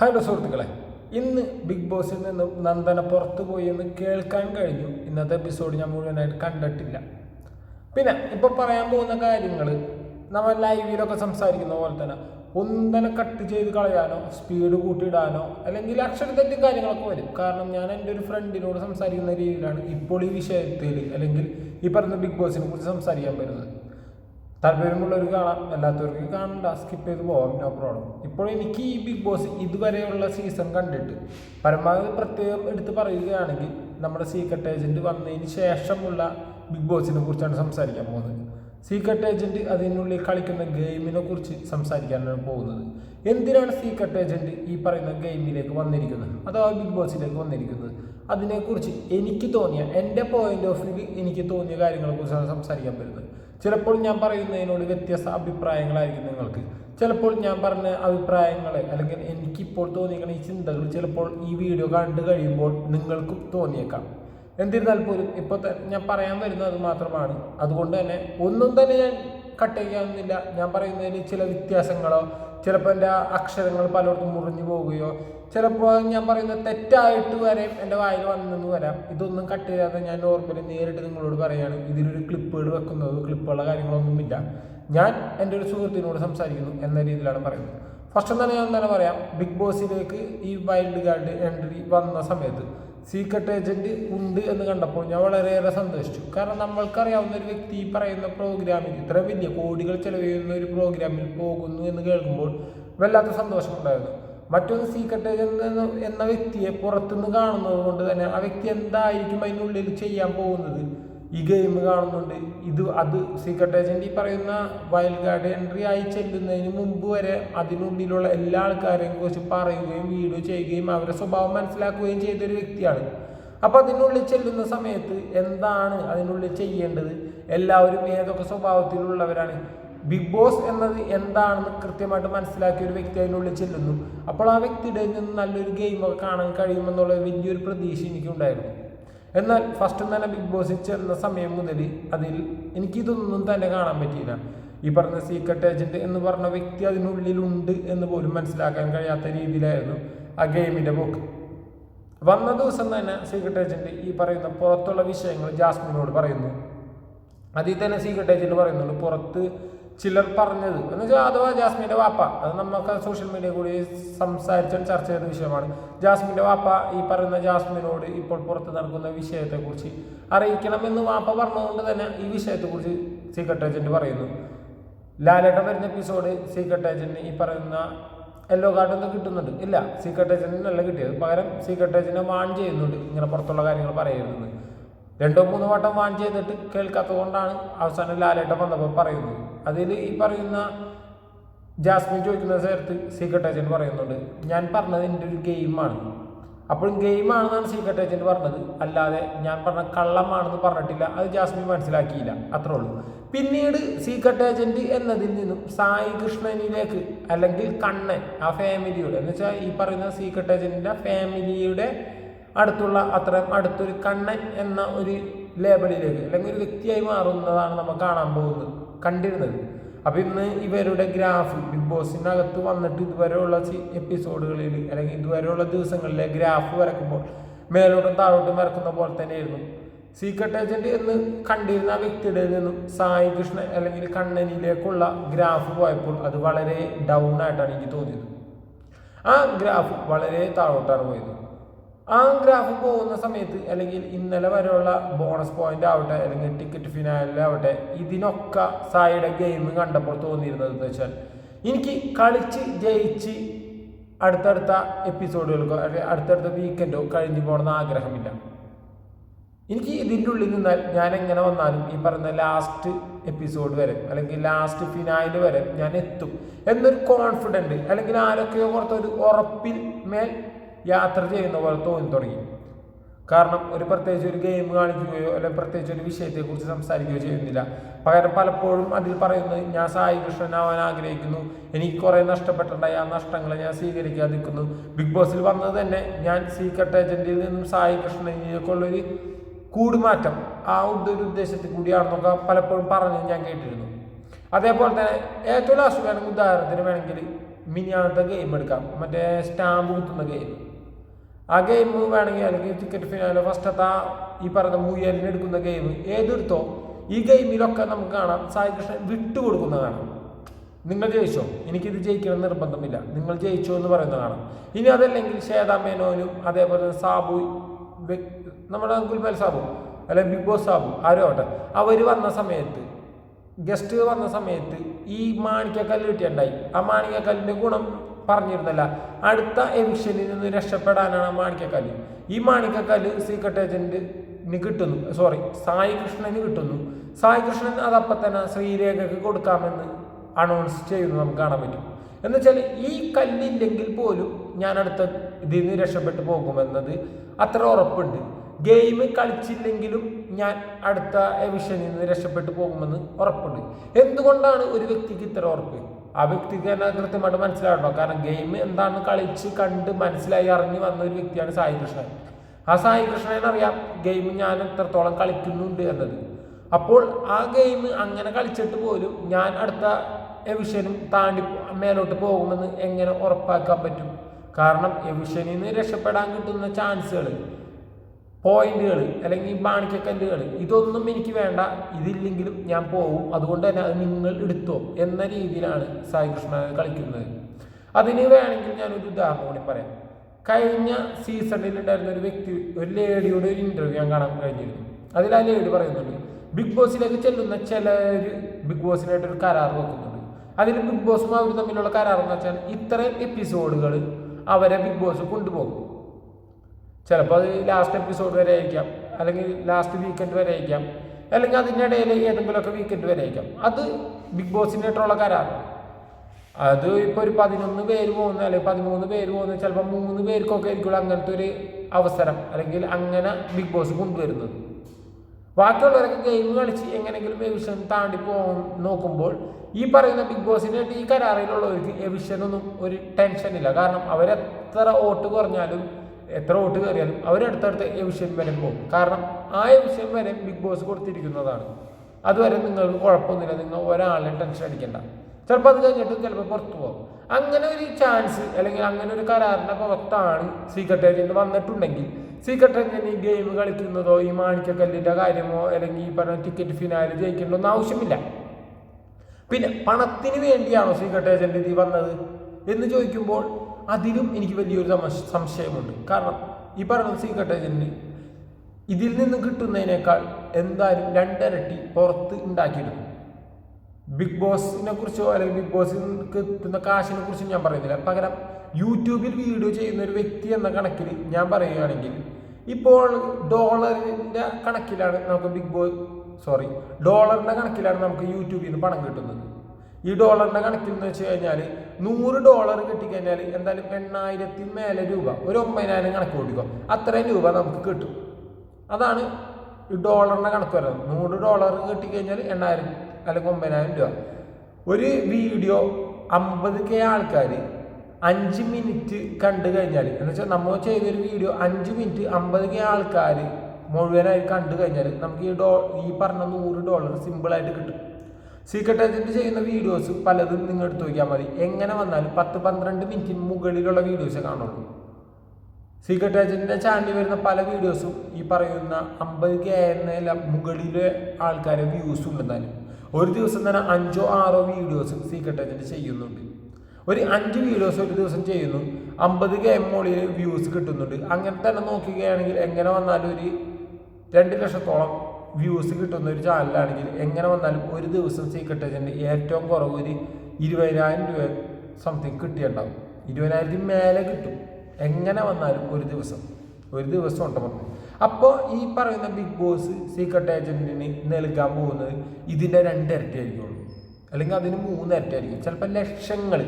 Hello സുഹൃത്തുക്കളെ ഇന്ന് big ബോസിൽ നിന്ന് നന്ദന പുറത്തു പോയി എന്ന് കേൾക്കാൻ കഴിഞ്ഞു. ഇന്നത്തെ എപ്പിസോഡ് ഞാൻ മുഴുവനായിട്ട് കണ്ടിട്ടില്ല. പിന്നെ ഇപ്പൊ പറയാൻ പോകുന്ന കാര്യങ്ങൾ നമ്മൾ ലൈവിലൊക്കെ സംസാരിക്കുന്ന പോലെ തന്നെ ഒന്നിനെ കട്ട് ചെയ്ത് കളയാനോ സ്പീഡ് കൂട്ടിയിടാനോ അല്ലെങ്കിൽ അക്ഷരത്തെറ്റും കാര്യങ്ങളൊക്കെ വരും. കാരണം ഞാൻ എന്റെ ഒരു ഫ്രണ്ടിനോട് സംസാരിക്കുന്ന രീതിയിലാണ് ഇപ്പോൾ ഈ വിഷയത്തിൽ അല്ലെങ്കിൽ ഈ പറഞ്ഞ ബിഗ് ബോസിനെ കുറിച്ച് സംസാരിക്കാൻ വരുന്നത്. താല്പര്യമുള്ളവർ കാണാം അല്ലാത്തവർക്ക് കാണണ്ട സ്കിപ്പ് ചെയ്ത് പോവാം നോ പ്രോബ്ലം ഇപ്പോൾ എനിക്ക് ഈ ബിഗ് ബോസ് ഇതുവരെയുള്ള സീസൺ കണ്ടിട്ട് പരമാവധി പ്രത്യേകം എടുത്ത് പറയുകയാണെങ്കിൽ നമ്മുടെ സീക്രട്ട് ഏജന്റ് വന്നതിന് ശേഷമുള്ള ബിഗ് ബോസിനെ കുറിച്ചാണ് സംസാരിക്കാൻ പോകുന്നത്. സീക്രട്ട് ഏജന്റ് അതിനുള്ളിൽ കളിക്കുന്ന ഗെയിമിനെ കുറിച്ച് സംസാരിക്കാനാണ് പോകുന്നത്. എന്തിനാണ് സീക്രട്ട് ഏജന്റ് ഈ പറയുന്ന ഗെയിമിലേക്ക് വന്നിരിക്കുന്നത്? അഥവാ ബിഗ് ബോസിലേക്ക് വന്നിരിക്കുന്നത്? അതിനെക്കുറിച്ച് എനിക്ക് തോന്നിയ എന്റെ പോയിന്റ് ഓഫ് വ്യൂ എനിക്ക് തോന്നിയ കാര്യങ്ങളെക്കുറിച്ചാണ് സംസാരിക്കാൻ വരുന്നത്. ചിലപ്പോൾ ഞാൻ പറയുന്നതിനോട് വ്യത്യസ്ത അഭിപ്രായങ്ങളായിരിക്കും നിങ്ങൾക്ക്. ചിലപ്പോൾ ഞാൻ പറഞ്ഞ അഭിപ്രായങ്ങളെ അല്ലെങ്കിൽ എനിക്കിപ്പോൾ തോന്നിയിരിക്കുന്ന ഈ ചിന്തകൾ ചിലപ്പോൾ ഈ വീഡിയോ കണ്ടു കഴിയുമ്പോൾ നിങ്ങൾക്കും തോന്നിയേക്കാം. എന്നിരുന്നാൽ പോലും ഇപ്പോൾ ഞാൻ പറയാൻ വരുന്നത് മാത്രമാണ്. അതുകൊണ്ട് തന്നെ ഒന്നും തന്നെ ഞാൻ കട്ട് ചെയ്യാവുന്നില്ല. ഞാൻ പറയുന്നതിന് ചില വ്യത്യാസങ്ങളോ ചിലപ്പോൾ എന്റെ അക്ഷരങ്ങൾ പലയിടത്തും മുറിഞ്ഞു പോവുകയോ ചിലപ്പോൾ ഞാൻ പറയുന്നത് തെറ്റായിട്ട് വരെ എന്റെ വായിൽ വന്നെന്ന് വരാം. ഇതൊന്നും കട്ട് ചെയ്യാതെ ഞാൻ നോർമലി നേരിട്ട് നിങ്ങളോട് പറയുകയാണ് ഇതിലൊരു ക്ലിപ്പുകൾ വെക്കുന്നത് ക്ലിപ്പുള്ള കാര്യങ്ങളൊന്നുമില്ല. ഞാൻ എന്റെ ഒരു സുഹൃത്തിനോട് സംസാരിക്കുന്നു എന്ന രീതിയിലാണ് പറയുന്നത്. ഫസ്റ്റ് തന്നെ ഞാൻ തന്നെ പറയാം ബിഗ് ബോസിലേക്ക് ഈ വൈൽഡ് കാർഡ് എൻട്രി വന്ന സമയത്ത് സീക്രട്ട് ഏജന്റ് ഉണ്ട് എന്ന് കണ്ടപ്പോൾ ഞാൻ വളരെയേറെ സന്തോഷിച്ചു. കാരണം നമ്മൾക്കറിയാവുന്ന ഒരു വ്യക്തി ഈ പറയുന്ന പ്രോഗ്രാമിൽ ഇത്ര വലിയ കോടികൾ ചെലവ് ചെയ്യുന്ന ഒരു പ്രോഗ്രാമിൽ പോകുന്നു എന്ന് കേൾക്കുമ്പോൾ വല്ലാത്ത സന്തോഷമുണ്ടായിരുന്നു. മറ്റൊന്ന് സീക്രട്ട് ഏജന്റ് എന്ന എന്ന വ്യക്തിയെ പുറത്തുനിന്ന് കാണുന്നത് കൊണ്ട് തന്നെ ആ വ്യക്തി എന്തായിരിക്കും അതിനുള്ളിൽ ചെയ്യാൻ പോകുന്നത്? ഈ ഗെയിം കാണുന്നുണ്ട്. ഇത് അത് സീക്രട്ട് ഏജന്റ് ഈ പറയുന്ന വൈൽഡ് കാർഡ് എൻട്രി ആയി ചെല്ലുന്നതിന് മുമ്പ് വരെ അതിനുള്ളിലുള്ള എല്ലാ ആൾക്കാരെയും കുറിച്ച് പറയുകയും വീഡിയോ ചെയ്യുകയും അവരുടെ സ്വഭാവം മനസ്സിലാക്കുകയും ചെയ്തൊരു വ്യക്തിയാണ്. അപ്പോൾ അതിനുള്ളിൽ ചെല്ലുന്ന സമയത്ത് എന്താണ് അതിനുള്ളിൽ ചെയ്യേണ്ടത്? എല്ലാവരും ഏതൊക്കെ സ്വഭാവത്തിലുള്ളവരാണ്? ബിഗ് ബോസ് എന്നത് എന്താണെന്ന് കൃത്യമായിട്ട് മനസ്സിലാക്കിയ ഒരു വ്യക്തി അതിനുള്ളിൽ ചെല്ലുന്നു. അപ്പോൾ ആ വ്യക്തിയുടെ നിന്ന് നല്ലൊരു ഗെയിമൊക്കെ കാണാൻ കഴിയുമെന്നുള്ള വലിയൊരു പ്രതീക്ഷ എനിക്കുണ്ടായിരുന്നു. എന്നാൽ ഫസ്റ്റ് തന്നെ ബിഗ് ബോസിൽ ചെന്ന സമയം മുതൽ അതിൽ എനിക്കിതൊന്നും തന്നെ കാണാൻ പറ്റിയില്ല. ഈ പറഞ്ഞ സീക്രട്ട് ഏജന്റ് എന്ന് പറഞ്ഞ വ്യക്തി അതിനുള്ളിലുണ്ട് എന്ന് പോലും മനസ്സിലാക്കാൻ കഴിയാത്ത രീതിയിലായിരുന്നു ആ ഗെയിമിന്റെ പോക്ക്. വന്ന ദിവസം തന്നെ സീക്രട്ട് ഏജന്റ് ഈ പറയുന്ന പുറത്തുള്ള വിഷയങ്ങൾ ജാസ്മിനോട് പറയുന്നു. അതിൽ തന്നെ സീക്രട്ട് ഏജന്റ് പറയുന്നുണ്ട് പുറത്ത് ചിലർ പറഞ്ഞത്. എന്ന് വെച്ചാൽ അഥവാ ജാസ്മിന്റെ വാപ്പ അത് നമുക്ക് സോഷ്യൽ മീഡിയ കൂടി സംസാരിച്ച ചർച്ച ചെയ്ത വിഷയമാണ്. ജാസ്മിന്റെ വാപ്പ ഈ പറയുന്ന ജാസ്മിനോട് ഇപ്പോൾ പുറത്ത് നടക്കുന്ന വിഷയത്തെക്കുറിച്ച് അറിയിക്കണമെന്ന് വാപ്പ പറഞ്ഞതുകൊണ്ട് തന്നെ ഈ വിഷയത്തെക്കുറിച്ച് സീക്രട്ട് ഏജന്റ് പറയുന്നു. ലാലേട്ട വരുന്ന എപ്പിസോഡ് സീക്രട്ട് ഏജന്റ് ഈ പറയുന്ന യെല്ലോ കാർഡ് ഒന്നും കിട്ടുന്നുണ്ട്. ഇല്ല സീക്രട്ട് ഏജന്റിനല്ല കിട്ടിയത്. പകരം സീക്രട്ട് ഏജന്റിനെ വാൺ ചെയ്യുന്നുണ്ട്. ഇങ്ങനെ പുറത്തുള്ള കാര്യങ്ങൾ പറയരുതെന്ന്. രണ്ടോ മൂന്നോ വട്ടം വാൺ ചെയ്തിട്ട് കേൾക്കാത്തത് കൊണ്ടാണ് അവസാനം ലാലേട്ടൻ വന്നപ്പോൾ പറയുന്നത്. അതിൽ ഈ പറയുന്ന ജാസ്മിൻ ചോദിക്കുന്ന സ്ഥലത്ത് സീക്രട്ട് ഏജന്റ് പറയുന്നുണ്ട്. ഞാൻ പറഞ്ഞത് എന്റെ ഒരു ഗെയിമാണ് അപ്പോൾ ഗെയിമാണെന്നാണ് സീക്രട്ട് ഏജന്റ് പറഞ്ഞത്. അല്ലാതെ ഞാൻ പറഞ്ഞ കള്ളമാണെന്ന് പറഞ്ഞിട്ടില്ല. അത് ജാസ്മിൻ മനസ്സിലാക്കിയില്ല. അത്രേ ഉള്ളൂ. പിന്നീട് സീക്രട്ട് ഏജന്റ് എന്നതിൽ നിന്നും സായി കൃഷ്ണനിലേക്ക് അല്ലെങ്കിൽ കണ്ണൻ ആ ഫാമിലിയുടെ എന്ന് വെച്ചാൽ ഈ പറയുന്ന സീക്രട്ട് ഏജന്റിന്റെ ഫാമിലിയുടെ അടുത്തുള്ള അത്ര അടുത്തൊരു കണ്ണൻ എന്ന ഒരു ലേബലിലേക്ക് അല്ലെങ്കിൽ ഒരു വ്യക്തിയായി മാറുന്നതാണ് നമ്മൾ കാണാൻ പോകുന്നത്. കണ്ടിരുന്നത്. അപ്പം ഇന്ന് ഇവരുടെ ഗ്രാഫ് ബിഗ് ബോസിനകത്ത് വന്നിട്ട് ഇതുവരെയുള്ള എപ്പിസോഡുകളിൽ അല്ലെങ്കിൽ ഇതുവരെയുള്ള ദിവസങ്ങളിലെ ഗ്രാഫ് വരക്കുമ്പോൾ മേലോട്ടും താഴോട്ടും വരക്കുന്ന പോലെ തന്നെയായിരുന്നു. സീക്രട്ട് ഏജന്റ് എന്ന് കണ്ടിരുന്ന ആ വ്യക്തിയുടെ നിന്നും സായി കൃഷ്ണൻ അല്ലെങ്കിൽ കണ്ണനിലേക്കുള്ള ഗ്രാഫ് പോയപ്പോൾ അത് വളരെ ഡൗൺ ആയിട്ടാണ് എനിക്ക് തോന്നിയത്. ആ ഗ്രാഫ് വളരെ താഴോട്ടാണ് പോയത്. ആ ഗ്രാഫ് പോകുന്ന സമയത്ത് അല്ലെങ്കിൽ ഇന്നലെ വരെയുള്ള ബോണസ് പോയിന്റ് ആവട്ടെ അല്ലെങ്കിൽ ടിക്കറ്റ് ഫിനാലിലാവട്ടെ ഇതിനൊക്കെ സായിയുടെ ഗെയിം കണ്ടപ്പോൾ തോന്നിയിരുന്നത് എന്ന് വെച്ചാൽ എനിക്ക് കളിച്ച് ജയിച്ച് അടുത്തടുത്ത എപ്പിസോഡുകൾക്കോ അല്ലെങ്കിൽ അടുത്തടുത്ത വീക്കെൻഡോ കഴിഞ്ഞു പോകണമെന്ന് ആഗ്രഹമില്ല. എനിക്ക് ഇതിന്റെ ഉള്ളിൽ നിന്നാൽ ഞാൻ എങ്ങനെ വന്നാലും ഈ പറയുന്ന ലാസ്റ്റ് എപ്പിസോഡ് വരെ അല്ലെങ്കിൽ ലാസ്റ്റ് ഫിനായിൽ വരെ ഞാൻ എത്തും. എന്നൊരു കോൺഫിഡന്റ് അല്ലെങ്കിൽ ആരൊക്കെയോ കുറച്ചൊരു ഉറപ്പിൽ മേൽ യാത്ര ചെയ്യുന്ന പോലെ തോന്നി തുടങ്ങി. കാരണം ഒരു പ്രത്യേകിച്ച് ഒരു ഗെയിം കാണിക്കുകയോ അല്ലെങ്കിൽ പ്രത്യേകിച്ച് ഒരു വിഷയത്തെക്കുറിച്ച് സംസാരിക്കുകയോ ചെയ്യുന്നില്ല. പകരം പലപ്പോഴും അതിൽ പറയുന്നത് ഞാൻ സായി കൃഷ്ണനാവാൻ ആഗ്രഹിക്കുന്നു. എനിക്ക് കുറേ നഷ്ടപ്പെട്ടിട്ടുണ്ടായി. ആ നഷ്ടങ്ങളെ ഞാൻ സ്വീകരിക്കാതിരിക്കുന്നു ബിഗ് ബോസിൽ വന്നത് തന്നെ ഞാൻ സീക്രട്ട് ഏജന്റിൽ നിന്നും സായി കൃഷ്ണനിലേക്കുള്ളൊരു കൂടുമാറ്റം. ആ ഒരു ഉദ്ദേശത്തിൽ കൂടിയാണെന്നൊക്കെ പലപ്പോഴും പറഞ്ഞ് ഞാൻ കേട്ടിരുന്നു. അതേപോലെ തന്നെ ഏറ്റവും ലാസ്റ്റ് വേണമെങ്കിൽ ഉദാഹരണത്തിന് വേണമെങ്കിൽ മിനിയാണത്തെ ഗെയിം എടുക്കാം. മറ്റേ സ്റ്റാമ്പ് കുത്തുന്ന ഗെയിം ആ ഗെയിം വേണമെങ്കിൽ അല്ലെങ്കിൽ ടിക്കറ്റ് ഫിനാലോ ഫസ്റ്റത്തെ ആ ഈ പറഞ്ഞ മുയലിന് എടുക്കുന്ന ഗെയിം ഏതെടുത്തോ ഈ ഗെയിമിലൊക്കെ നമുക്ക് കാണാം. സായി കൃഷ്ണൻ വിട്ടു കൊടുക്കുന്നത് കാണാം നിങ്ങൾ ജയിച്ചോ? എനിക്കിത് ജയിക്കണം നിർബന്ധമില്ല. നിങ്ങൾ ജയിച്ചോ എന്ന് പറയുന്ന കാണാം ഇനി അതല്ലെങ്കിൽ ശ്വേതാ മേനോനും അതേപോലെ സാബു നമ്മുടെ ഗുൽമൽ സാബു അല്ലെ ബിഗ് ബോസ് സാബു ആരും ആവട്ടെ അവർ വന്ന സമയത്ത് ഗസ്റ്റ് വന്ന സമയത്ത് ഈ മാണിക്കക്കല്ല് കിട്ടിയുണ്ടായി ആ മാണിക്കക്കല്ലിന്റെ ഗുണം പറഞ്ഞിരുന്നല്ല. അടുത്ത എവിഷനിൽ നിന്ന് രക്ഷപ്പെടാനാണ് മാണിക്കക്കല്ല്. ഈ മാണിക്കക്കല്ല് സീക്രട്ട് ഏജന്റിന് കിട്ടുന്നു. സോറി സായി കൃഷ്ണന് കിട്ടുന്നു. സായി കൃഷ്ണൻ അതപ്പം തന്നെ ശ്രീരേഖക്ക് കൊടുക്കാമെന്ന് അനൗൺസ് ചെയ്യുന്നത് നമുക്ക് കാണാൻ പറ്റും. എന്നുവെച്ചാൽ ഈ കല്ലില്ലെങ്കിൽ പോലും ഞാൻ അടുത്ത ഇതിൽ നിന്ന് രക്ഷപ്പെട്ടു പോകുമെന്നത് അത്ര ഉറപ്പുണ്ട്. ഗെയിം കളിച്ചില്ലെങ്കിലും ഞാൻ അടുത്ത എവിഷനിൽ നിന്ന് രക്ഷപ്പെട്ടു പോകുമെന്ന് ഉറപ്പുണ്ട്. എന്തുകൊണ്ടാണ് ഒരു വ്യക്തിക്ക് ഇത്ര ഉറപ്പ്? ആ വ്യക്തിക്ക് തന്നെ കൃത്യമായിട്ട് മനസ്സിലാവണം കാരണം ഗെയിം എന്താണെന്ന് കളിച്ച് കണ്ട് മനസ്സിലായി അറിഞ്ഞ് വന്ന ഒരു വ്യക്തിയാണ് സായി കൃഷ്ണൻ. ആ സായി കൃഷ്ണൻ അറിയാം ഗെയിം ഞാൻ എത്രത്തോളം കളിക്കുന്നുണ്ട് എന്നത്. അപ്പോൾ ആ ഗെയിം അങ്ങനെ കളിച്ചിട്ട് പോലും ഞാൻ അടുത്ത എവിഷനും താണ്ടി മേലോട്ട് പോകുമെന്ന് എങ്ങനെ ഉറപ്പാക്കാൻ പറ്റും? കാരണം എവിഷനിൽ നിന്ന് രക്ഷപ്പെടാൻ കിട്ടുന്ന ചാൻസുകൾ പോയിന്റുകൾ അല്ലെങ്കിൽ മാണിക്കക്കല്ലുകൾ ഇതൊന്നും എനിക്ക് വേണ്ട. ഇതില്ലെങ്കിലും ഞാൻ പോകും അതുകൊണ്ട് തന്നെ അത് നിങ്ങൾ എടുത്തോ എന്ന രീതിയിലാണ് സായി കൃഷ്ണ കളിക്കുന്നത്. അതിന് വേണമെങ്കിൽ ഞാനൊരു ഉദാഹരണം കൂടി പറയാം. കഴിഞ്ഞ സീസണിൽ ഉണ്ടായിരുന്ന ഒരു വ്യക്തി ഒരു ലേഡിയുടെ ഒരു ഇന്റർവ്യൂ ഞാൻ കാണാൻ കഴിഞ്ഞിരുന്നു. അതിൽ ആ ലേഡി പറയുന്നുണ്ട് ബിഗ് ബോസിലേക്ക് ചെല്ലുന്ന ചിലർ ബിഗ് ബോസിനായിട്ട് ഒരു കരാർ വെക്കുന്നുണ്ട്. അതിൽ ബിഗ് ബോസും അവർ തമ്മിലുള്ള കരാർ എന്ന് വെച്ചാൽ ഇത്രയും എപ്പിസോഡുകൾ അവരെ ബിഗ് ബോസ് കൊണ്ടുപോകും. ചിലപ്പോൾ അത് ലാസ്റ്റ് എപ്പിസോഡ് വരെ ആയിരിക്കാം. അല്ലെങ്കിൽ ലാസ്റ്റ് വീക്കെൻഡ് വരെ ആയിരിക്കാം. അല്ലെങ്കിൽ അതിന്റെ ഇടയിൽ ഏതെങ്കിലുമൊക്കെ വീക്കെൻഡ് വരെ ആയിരിക്കാം. അത് ബിഗ് ബോസിനായിട്ടുള്ള കരാറാണ് അത് ഇപ്പോൾ ഒരു പതിനൊന്ന് പേര് പോകുന്ന അല്ലെങ്കിൽ പതിമൂന്ന് പേര് പോകുന്ന ചിലപ്പോൾ മൂന്ന് പേർക്കൊക്കെ ആയിരിക്കുള്ളൂ അങ്ങനത്തെ ഒരു അവസരം. അല്ലെങ്കിൽ അങ്ങനെ ബിഗ് ബോസ് കൊണ്ടുവരുന്നത്. ബാക്കിയുള്ളവരൊക്കെ ഗെയിം കളിച്ച് എങ്ങനെയെങ്കിലും എവിഷൻ താണ്ടി പോകും നോക്കുമ്പോൾ ഈ പറയുന്ന ബിഗ് ബോസിനായിട്ട് ഈ കരാറിലുള്ളവർക്ക് എവിഷനൊന്നും ഒരു ടെൻഷനില്ല കാരണം അവരെത്ര വോട്ട് കുറഞ്ഞാലും എത്ര വോട്ട് കയറിയാലും അവരടുത്തടുത്ത് വിഷയം വരെ പോകും. കാരണം ആ വിഷയം വരെ ബിഗ് ബോസ് കൊടുത്തിരിക്കുന്നതാണ്. അതുവരെ നിങ്ങൾക്ക് കുഴപ്പമൊന്നുമില്ല. നിങ്ങൾ ഒരാളെ ടെൻഷൻ അടിക്കണ്ട. ചിലപ്പോൾ അത് കഴിഞ്ഞിട്ട് ചിലപ്പോൾ പുറത്തു പോകും. അങ്ങനെ ഒരു ചാൻസ് അല്ലെങ്കിൽ അങ്ങനെ ഒരു കരാറിന്റെ പുറത്താണ് സീക്രട്ട് ഏജന്റ് വന്നിട്ടുണ്ടെങ്കിൽ സീക്രട്ട് ഏജന്റ് ഈ ഗെയിം കളിക്കുന്നതോ ഈ മാണിക്കക്കല്ലിന്റെ കാര്യമോ അല്ലെങ്കിൽ ഈ പറഞ്ഞ ടിക്കറ്റ് ഫിനാല് ജയിക്കേണ്ടോ ഒന്നും ആവശ്യമില്ല. പിന്നെ പണത്തിന് വേണ്ടിയാണോ സീക്രട്ട് ഏജന്റ് ഇതിൽ വന്നത് എന്ന് ചോദിക്കുമ്പോൾ അതിലും എനിക്ക് വലിയൊരു സംശയമുണ്ട്. കാരണം ഈ പറഞ്ഞ സീക്രട്ട് ഏജന്റ് ഇതിൽ നിന്ന് കിട്ടുന്നതിനേക്കാൾ എന്തായാലും രണ്ടരട്ടി പുറത്ത് ഉണ്ടാക്കിയെടുക്കും. ബിഗ് ബോസിനെ കുറിച്ചോ അല്ലെങ്കിൽ ബിഗ് ബോസിന് കിട്ടുന്ന കാശിനെ കുറിച്ചും ഞാൻ പറയുന്നില്ല. പകരം യൂട്യൂബിൽ വീഡിയോ ചെയ്യുന്ന ഒരു വ്യക്തി എന്ന കണക്കിൽ ഞാൻ പറയുകയാണെങ്കിൽ ഇപ്പോൾ ഡോളറിന്റെ കണക്കിലാണ് നമുക്ക് ബിഗ് ബോസ് സോറി ഡോളറിന്റെ കണക്കിലാണ് നമുക്ക് യൂട്യൂബിൽ നിന്ന് പണം കിട്ടുന്നത്. ഈ ഡോളറിന്റെ കണക്കിൽ എന്ന് വെച്ച് കഴിഞ്ഞാൽ നൂറ് ഡോളർ കിട്ടിക്കഴിഞ്ഞാൽ എന്തായാലും എണ്ണായിരത്തി മേലെ രൂപ. ഒരു ഒമ്പതിനായിരം കണക്ക് കൂട്ടിക്കോ. അത്രയും രൂപ നമുക്ക് കിട്ടും. അതാണ് ഈ ഡോളറിന്റെ കണക്ക് വരുന്നത്. നൂറ് ഡോളർ കിട്ടിക്കഴിഞ്ഞാൽ എണ്ണായിരം അല്ലെങ്കിൽ ഒമ്പതിനായിരം രൂപ. ഒരു വീഡിയോ അമ്പത് കെ ആൾക്കാർ അഞ്ച് മിനിറ്റ് കണ്ടു കഴിഞ്ഞാൽ എന്ന് വെച്ചാൽ നമ്മൾ ചെയ്തൊരു വീഡിയോ അഞ്ച് മിനിറ്റ് അമ്പത് കെ ആൾക്കാർ മുഴുവനായി കണ്ടു കഴിഞ്ഞാൽ നമുക്ക് ഈ ഡോ ഈ പറഞ്ഞ നൂറ് ഡോളർ സിമ്പിളായിട്ട് കിട്ടും. സീക്രട്ട് ഏജന്റ് ചെയ്യുന്ന വീഡിയോസ് പലതും നിങ്ങൾ എടുത്തു നോക്കിയാൽ മതി. എങ്ങനെ വന്നാലും പത്ത് പന്ത്രണ്ട് മിനിറ്റിന് മുകളിലുള്ള വീഡിയോസേ കാണുള്ളൂ. സീക്രട്ട് ഏജന്റിന്റെ ചാനലിൽ വരുന്ന പല വീഡിയോസും ഈ പറയുന്ന അമ്പത് കെ മുകളിലെ ആൾക്കാരെ വ്യൂസ് ഉണ്ടെന്നാലും ഒരു ദിവസം തന്നെ അഞ്ചോ ആറോ വീഡിയോസ് സീക്രട്ട് ഏജന്റ് ചെയ്യുന്നുണ്ട്. ഒരു അഞ്ച് വീഡിയോസ് ഒരു ദിവസം ചെയ്യുന്നു. അമ്പത് കെ മോളിൽ വ്യൂസ് കിട്ടുന്നുണ്ട്. അങ്ങനെ തന്നെ നോക്കുകയാണെങ്കിൽ എങ്ങനെ വന്നാലും ഒരു രണ്ട് ലക്ഷത്തോളം വ്യൂസ് കിട്ടുന്ന ഒരു ചാനലാണെങ്കിൽ എങ്ങനെ വന്നാലും ഒരു ദിവസം സീക്രട്ട് ഏജന്റ് ഏറ്റവും കുറവ് ഒരു ഇരുപതിനായിരം രൂപ സംതിങ് കിട്ടിയിട്ടുണ്ടാവും. ഇരുപതിനായിരത്തിന് മേലെ കിട്ടും. എങ്ങനെ വന്നാലും ഒരു ദിവസം. ഒരു ദിവസം ഉണ്ട് പറഞ്ഞു. അപ്പോൾ ഈ പറയുന്ന ബിഗ് ബോസ് സീക്രട്ട് ഏജന്റിന് നൽകാൻ പോകുന്നത് ഇതിന്റെ രണ്ടിരട്ടി ആയിരിക്കുള്ളൂ അല്ലെങ്കിൽ അതിന് മൂന്നിരട്ടി ആയിരിക്കും ചിലപ്പോൾ ലക്ഷങ്ങൾ.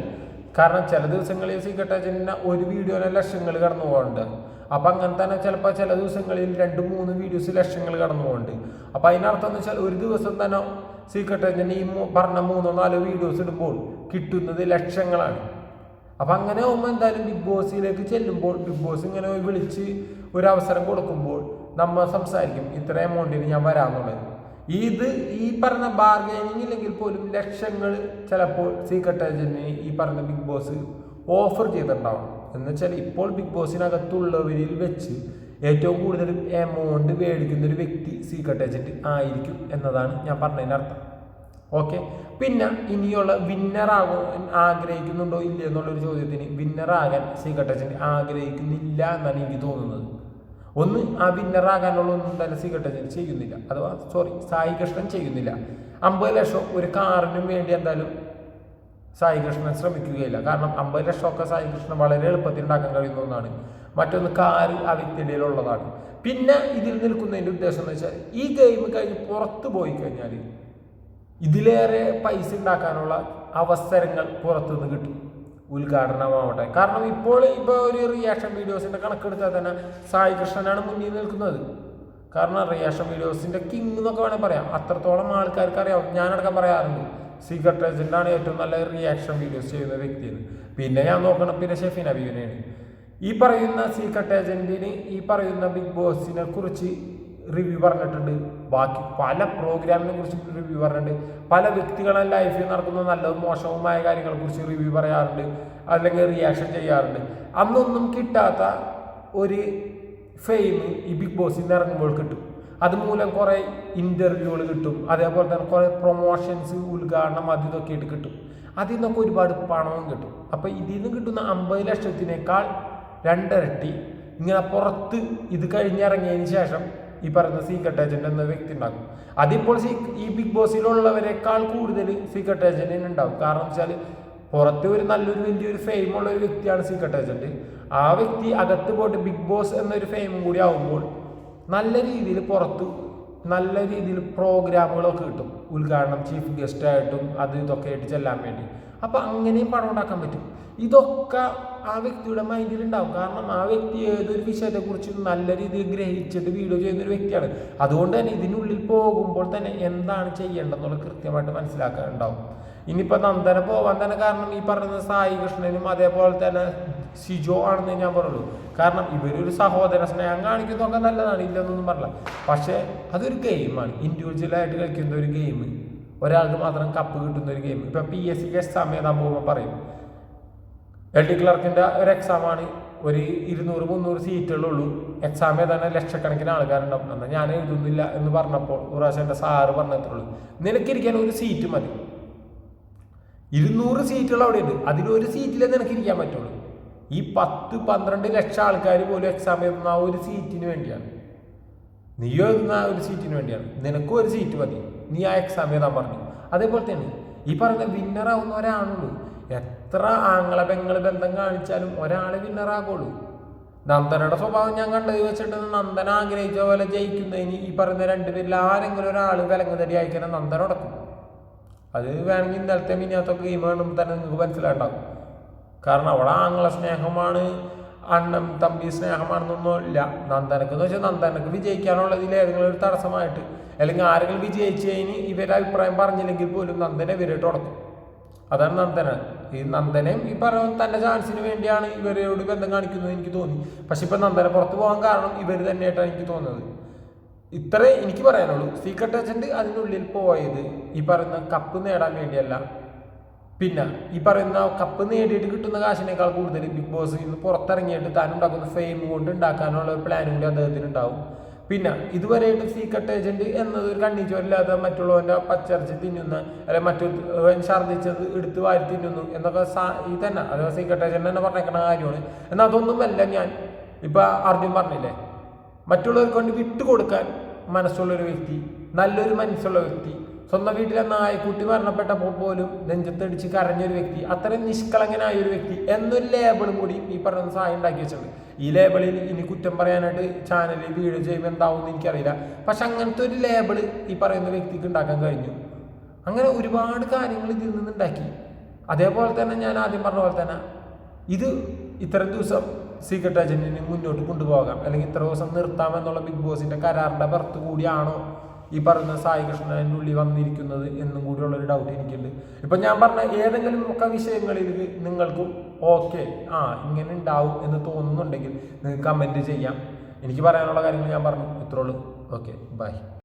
കാരണം ചില ദിവസങ്ങളിൽ സീക്രട്ട് ഏജന്റിന് ഒരു വീഡിയോയിലെ ലക്ഷങ്ങൾ കടന്നു പോകുന്നുണ്ട് അപ്പം അങ്ങനെ തന്നെ ചിലപ്പോൾ ചില ദിവസങ്ങളിൽ രണ്ട് മൂന്ന് വീഡിയോസ് ലക്ഷങ്ങൾ കടന്നു പോകുന്നുണ്ട് അപ്പം അതിനർത്ഥം എന്ന് വെച്ചാൽ ഒരു ദിവസം തന്നെ സീക്രട്ട് ഏജന്റ് ഈ പറഞ്ഞ മൂന്നോ നാലോ വീഡിയോസ് ഇടുമ്പോൾ കിട്ടുന്നത് ലക്ഷങ്ങളാണ്. അപ്പം അങ്ങനെ ആകുമ്പോൾ എന്തായാലും ബിഗ് ബോസിലേക്ക് ചെല്ലുമ്പോൾ ബിഗ് ബോസ് ഇങ്ങനെ വിളിച്ച് ഒരു അവസരം കൊടുക്കുമ്പോൾ നമ്മൾ സംസാരിക്കും ഇത്ര എമൗണ്ടിന് ഞാൻ വരാമെന്നുള്ളത് ഇത് ഈ പറഞ്ഞ ബാർഗൈനിങ് ഇല്ലെങ്കിൽ പോലും ലക്ഷങ്ങൾ ചിലപ്പോൾ സീക്രട്ട് ഏജന്റിന് ഈ പറഞ്ഞ ബിഗ് ബോസ് ഓഫർ ചെയ്തിട്ടുണ്ടാവണം എന്ന് വെച്ചാൽ ഇപ്പോൾ ബിഗ് ബോസിനകത്തുള്ളവരിൽ വെച്ച് ഏറ്റവും കൂടുതൽ എമൗണ്ട് മേടിക്കുന്ന ഒരു വ്യക്തി സീക്രട്ട് ഏജന്റ് ആയിരിക്കും എന്നതാണ് ഞാൻ പറഞ്ഞതിന്റെ അർത്ഥം. ഓക്കെ പിന്നെ ഇനിയുള്ള വിന്നറാകും ആഗ്രഹിക്കുന്നുണ്ടോ ഇല്ല എന്നുള്ളൊരു ചോദ്യത്തിന് വിന്നറാകാൻ സീക്രട്ട് ഏജന്റ് ആഗ്രഹിക്കുന്നില്ല എന്നാണ് എനിക്ക് തോന്നുന്നത്. ഒന്ന് ആ വിന്നറാകാനുള്ള ഒന്നും തന്നെ സീക്രട്ട് ഏജന്റ് ചെയ്യുന്നില്ല. അഥവാ സോറി സായി കൃഷ്ണൻ ചെയ്യുന്നില്ല. അമ്പത് ലക്ഷം ഒരു കാറിനും വേണ്ടി എന്തായാലും സായി കൃഷ്ണൻ ശ്രമിക്കുകയില്ല. കാരണം അമ്പത് ലക്ഷമൊക്കെ സായി കൃഷ്ണൻ വളരെ എളുപ്പത്തിൽ ഉണ്ടാക്കാൻ കഴിയുന്ന ഒന്നാണ്. മറ്റൊന്ന് കാറ് ആ വ്യക്തിയിലുള്ളതാണ് പിന്നെ ഇതിൽ നിൽക്കുന്നതിന്റെ ഉദ്ദേശം എന്ന് വെച്ചാൽ ഈ ഗെയിം കഴിഞ്ഞ് പുറത്ത് പോയി കഴിഞ്ഞാൽ ഇതിലേറെ പൈസ ഉണ്ടാക്കാനുള്ള അവസരങ്ങൾ പുറത്തുനിന്ന് കിട്ടും. ഉദ്ഘാടനമാവട്ടെ. കാരണം ഇപ്പോൾ ഇപ്പോൾ ഒരു റിയാക്ഷൻ വീഡിയോസിന്റെ കണക്കെടുത്താൽ തന്നെ സായി കൃഷ്ണനാണ് മുന്നിൽ നിൽക്കുന്നത്. കാരണം റിയാക്ഷൻ വീഡിയോസിന്റെ കിങ് എന്നൊക്കെ വേണമെങ്കിൽ പറയാം. അത്രത്തോളം ആൾക്കാർക്ക് അറിയാം. ഞാനടക്കം പറയാറുണ്ട്. സീക്രട്ട് ഏജന്റാണ് ഏറ്റവും നല്ല റിയാക്ഷൻ വീഡിയോസ് ചെയ്യുന്ന വ്യക്തിയെന്ന് പിന്നെ ഞാൻ നോക്കണം പിന്നെ ഷെഫിൻ അബീവിനെയാണ് ഈ പറയുന്ന സീക്രട്ട് ഏജന്റിന് ഈ പറയുന്ന ബിഗ് ബോസിനെ കുറിച്ച് റിവ്യൂ പറഞ്ഞിട്ടുണ്ട്. ബാക്കി പല പ്രോഗ്രാമിനെ കുറിച്ച് റിവ്യൂ പറഞ്ഞിട്ടുണ്ട്. പല വ്യക്തികളെ ലൈഫിൽ നടക്കുന്ന നല്ലതും മോശവുമായ കാര്യങ്ങളെ കുറിച്ച് റിവ്യൂ പറയാറുണ്ട്. അല്ലെങ്കിൽ റിയാക്ഷൻ ചെയ്യാറുണ്ട്. അന്നൊന്നും കിട്ടാത്ത ഒരു ഫെയിം ഈ ബിഗ് ബോസിൽ നിന്ന് ഇറങ്ങുമ്പോൾ കിട്ടും. അതുമൂലം കുറേ ഇന്റർവ്യൂകൾ കിട്ടും. അതേപോലെ തന്നെ കുറേ പ്രൊമോഷൻസ് ഉദ്ഘാടനം അത് ഇതൊക്കെ ആയിട്ട് കിട്ടും. അതിൽ നിന്നൊക്കെ ഒരുപാട് പണവും കിട്ടും. അപ്പോൾ ഇതിൽ നിന്ന് കിട്ടുന്ന അമ്പത് ലക്ഷത്തിനേക്കാൾ രണ്ടിരട്ടി ഇങ്ങനെ പുറത്ത് ഇത് കഴിഞ്ഞിറങ്ങിയതിന് ശേഷം ഈ പറയുന്ന സീക്രട്ട് ഏജന്റ് എന്ന വ്യക്തി ഉണ്ടാകും അതിപ്പോൾ സീ ഈ ബിഗ് ബോസിലുള്ളവരെക്കാൾ കൂടുതൽ സീക്രട്ട് ഏജന്റിന് ഉണ്ടാവും. കാരണം വെച്ചാൽ പുറത്ത് ഒരു നല്ലൊരു വലിയൊരു ഫെയിമുള്ള ഒരു വ്യക്തിയാണ് സീക്രട്ട് ഏജന്റ് ആ വ്യക്തി അകത്ത് പോയിട്ട് ബിഗ് ബോസ് എന്നൊരു ഫെയിമും കൂടി ആവുമ്പോൾ നല്ല രീതിയിൽ പുറത്ത് നല്ല രീതിയിൽ പ്രോഗ്രാമുകളൊക്കെ കിട്ടും. ഉദ്ഘാടനം ചീഫ് ഗസ്റ്റ് ആയിട്ടും അത് ഇതൊക്കെ ആയിട്ട് ചെല്ലാൻ വേണ്ടി. അപ്പം അങ്ങനെയും പണം ഉണ്ടാക്കാൻ പറ്റും. ഇതൊക്കെ ആ വ്യക്തിയുടെ മൈൻഡിൽ ഉണ്ടാവും. കാരണം ആ വ്യക്തി ഏതൊരു വിഷയത്തെക്കുറിച്ച് നല്ല രീതിയിൽ ഗ്രഹിച്ചിട്ട് വീഡിയോ ചെയ്യുന്നൊരു വ്യക്തിയാണ്. അതുകൊണ്ട് തന്നെ ഇതിനുള്ളിൽ പോകുമ്പോൾ തന്നെ എന്താണ് ചെയ്യേണ്ടതെന്നുള്ളത് കൃത്യമായിട്ട് മനസ്സിലാക്കാനുണ്ടാവും ഇനിയിപ്പോൾ നന്ദന പോവാൻ തന്നെ കാരണം ഈ പറയുന്ന സായി കൃഷ്ണനും അതേപോലെ തന്നെ സിജോ ആണെന്ന് ഞാൻ പറയുള്ളൂ കാരണം ഇവരൊരു സഹോദര സ്നേഹം കാണിക്കുന്നതൊക്കെ നല്ലതാണ് ഇല്ലെന്നൊന്നും പറഞ്ഞില്ല. പക്ഷേ അതൊരു ഗെയിമാണ് ഇൻഡിവിജ്വലായിട്ട് കളിക്കുന്ന ഒരു ഗെയിം ഒരാൾക്ക് മാത്രം കപ്പ് കിട്ടുന്ന ഒരു ഗെയിം ഇപ്പം പി എസ് സിക്ക് എക്സാം എഴുതാൻ പോകുമ്പോൾ പറയും. എൽ ഡി ക്ലർക്കിന്റെ ഒരു എക്സാമാണ് ഒരു ഇരുന്നൂറ് മുന്നൂറ് സീറ്റുകളുള്ളൂ എക്സാം എഴുതാൻ ലക്ഷക്കണക്കിന് ആൾക്കാരുണ്ടാവും. എന്നാൽ ഞാൻ എഴുതുന്നില്ല എന്ന് പറഞ്ഞപ്പോൾ ഒരു പ്രാവശ്യം എന്റെ സാറ് പറഞ്ഞത്രേ നിനക്കിരിക്കാൻ ഒരു സീറ്റ് മതി. ഇരുന്നൂറ് സീറ്റുകൾ അവിടെ ഉണ്ട്. അതിലൊരു സീറ്റിലേ നിനക്ക് ഇരിക്കാൻ പറ്റുള്ളൂ. ഈ പത്ത് പന്ത്രണ്ട് ലക്ഷം ആൾക്കാർ പോലും എക്സാം എഴുതുന്ന ആ ഒരു സീറ്റിന് വേണ്ടിയാണ്. നീ എഴുതുന്ന ആ ഒരു സീറ്റിന് വേണ്ടിയാണ്. നിനക്കും ഒരു സീറ്റ് മതി. നീ ആ എക്സാം എഴുതാൻ പറഞ്ഞു. അതേപോലെ തന്നെ ഈ പറയുന്ന വിന്നറാവുന്ന ഒരാളുള്ളൂ എത്ര ആങ്ങളെ പെങ്ങൾ ബന്ധം കാണിച്ചാലും ഒരാളെ വിന്നറാകുള്ളൂ നന്ദനയുടെ സ്വഭാവം ഞാൻ കണ്ടത് വെച്ചിട്ട് നന്ദന ആഗ്രഹിച്ച പോലെ ജയിക്കുന്നതിന് ഈ പറയുന്ന രണ്ടുപേരിൽ ആരെങ്കിലും ഒരാൾ വിലങ്ങുതടി അയക്കണം നന്ദന ഉടക്കും അത് വേണമെങ്കിൽ ഇന്നലത്തെ മിനിയാത്തൊക്കെ ഗെയിം തന്നെ നിങ്ങൾക്ക് മനസ്സിലാണ്ടാവും കാരണം അവിടെ ആങ്ങള സ്നേഹമാണ് അണ്ണൻ തമ്പി സ്നേഹമാണെന്നൊന്നും ഇല്ല. നന്ദനക്ക് എന്ന് വെച്ചാൽ നന്ദനക്ക് വിജയിക്കാനുള്ളതിൽ ഏതെങ്കിലും ഒരു തടസ്സമായിട്ട് അല്ലെങ്കിൽ ആരെങ്കിലും വിജയിച്ചു കഴിഞ്ഞ് ഇവരുടെ അഭിപ്രായം പറഞ്ഞില്ലെങ്കിൽ പോലും നന്ദനെ ഇവരായിട്ട് ഉടക്കും അതാണ് നന്ദന. ഈ നന്ദനയും ഈ പറയുന്ന തന്റെ ചാൻസിന് വേണ്ടിയാണ് ഇവരോട് ബന്ധം കാണിക്കുന്നത് എനിക്ക് തോന്നി. പക്ഷെ ഇപ്പം നന്ദന പുറത്തു പോകാൻ കാരണം ഇവർ തന്നെയായിട്ടാണ് എനിക്ക് തോന്നുന്നത്. ഇത്രേ എനിക്ക് പറയാനുള്ളൂ. സീക്രട്ട് ഏജന്റ് അതിനുള്ളിൽ പോയത് ഈ പറയുന്ന കപ്പ് നേടാൻ വേണ്ടിയല്ല. പിന്നെ ഈ പറയുന്ന കപ്പ് നേടിയിട്ട് കിട്ടുന്ന കാശിനേക്കാൾ കൂടുതൽ ബിഗ് ബോസ് ഇന്ന് പുറത്തിറങ്ങിയിട്ട് താൻ ഉണ്ടാക്കുന്ന ഫെയിം കൊണ്ട് ഉണ്ടാക്കാനുള്ള ഒരു പ്ലാനും കൂടി അദ്ദേഹത്തിന് ഉണ്ടാവും പിന്നെ ഇതുവരെയായിട്ട് സീക്രട്ട് ഏജന്റ് എന്നത് ഒരു കണ്ണിച്ചോരില്ലാതെ മറ്റുള്ളവന്റെ പച്ചറിച്ച് തിന്നുന്ന അല്ലെങ്കിൽ മറ്റു ഛർദ്ദിച്ചത് എടുത്ത് വാരി തിന്നുന്നു എന്നൊക്കെ സാ ഈ തന്നെ അഥവാ സീക്രട്ട് ഏജന്റ് തന്നെ പറഞ്ഞേക്കുന്ന കാര്യമാണ്. എന്നാൽ അതൊന്നുമല്ല ഞാൻ ഇപ്പം അർജുൻ പറഞ്ഞില്ലേ മറ്റുള്ളവർക്ക് വേണ്ടി വിട്ടുകൊടുക്കാൻ മനസ്സുള്ളൊരു വ്യക്തി നല്ലൊരു മനസ്സുള്ള വ്യക്തി സ്വന്തം വീട്ടിലെ നായക്കുട്ടി മരണപ്പെട്ടപ്പോൾ പോലും നെഞ്ചത്തടിച്ച് കരഞ്ഞൊരു വ്യക്തി അത്രയും നിഷ്കളങ്കനായ ഒരു വ്യക്തി എന്നൊരു ലേബിളും കൂടി ഈ പറഞ്ഞ സഹായം ഉണ്ടാക്കി വെച്ചിട്ടുണ്ട് ഈ ലേബിളിൽ ഇനി കുറ്റം പറയാനായിട്ട് ചാനലിൽ വീഡിയോ ചെയ്യുമ്പോൾ എന്താവും എന്ന് എനിക്കറിയില്ല. പക്ഷെ അങ്ങനത്തെ ഒരു ലേബിൾ ഈ പറയുന്ന വ്യക്തിക്ക് ഉണ്ടാക്കാൻ കഴിഞ്ഞു. അങ്ങനെ ഒരുപാട് കാര്യങ്ങൾ ഇതിൽ നിന്ന് ഉണ്ടാക്കി അതേപോലെ തന്നെ ഞാൻ ആദ്യം പറഞ്ഞ പോലെ തന്നെ ഇത് ഇത്ര ദിവസം സീക്രട്ട് ഏജന്റിന് മുന്നോട്ട് കൊണ്ടുപോകാം അല്ലെങ്കിൽ ഇത്ര ദിവസം നിർത്താം എന്നുള്ള ബിഗ് ബോസിന്റെ കരാറിന്റെ പുറത്ത് കൂടിയാണോ ഈ പറയുന്ന സായി കൃഷ്ണന്റെ ഉള്ളിൽ വന്നിരിക്കുന്നത് എന്നും കൂടിയുള്ളൊരു ഡൗട്ട് എനിക്കുണ്ട്. ഇപ്പം ഞാൻ പറഞ്ഞ ഏതെങ്കിലും ഒക്കെ വിഷയങ്ങളിൽ നിങ്ങൾക്കും ഓക്കെ ആ ഇങ്ങനെ ഉണ്ടാവും എന്ന് തോന്നുന്നുണ്ടെങ്കിൽ നിങ്ങൾക്ക് കമന്റ് ചെയ്യാം. എനിക്ക് പറയാനുള്ള കാര്യങ്ങൾ ഞാൻ പറഞ്ഞു. ഇത്രയുള്ളൂ ഓക്കെ ബൈ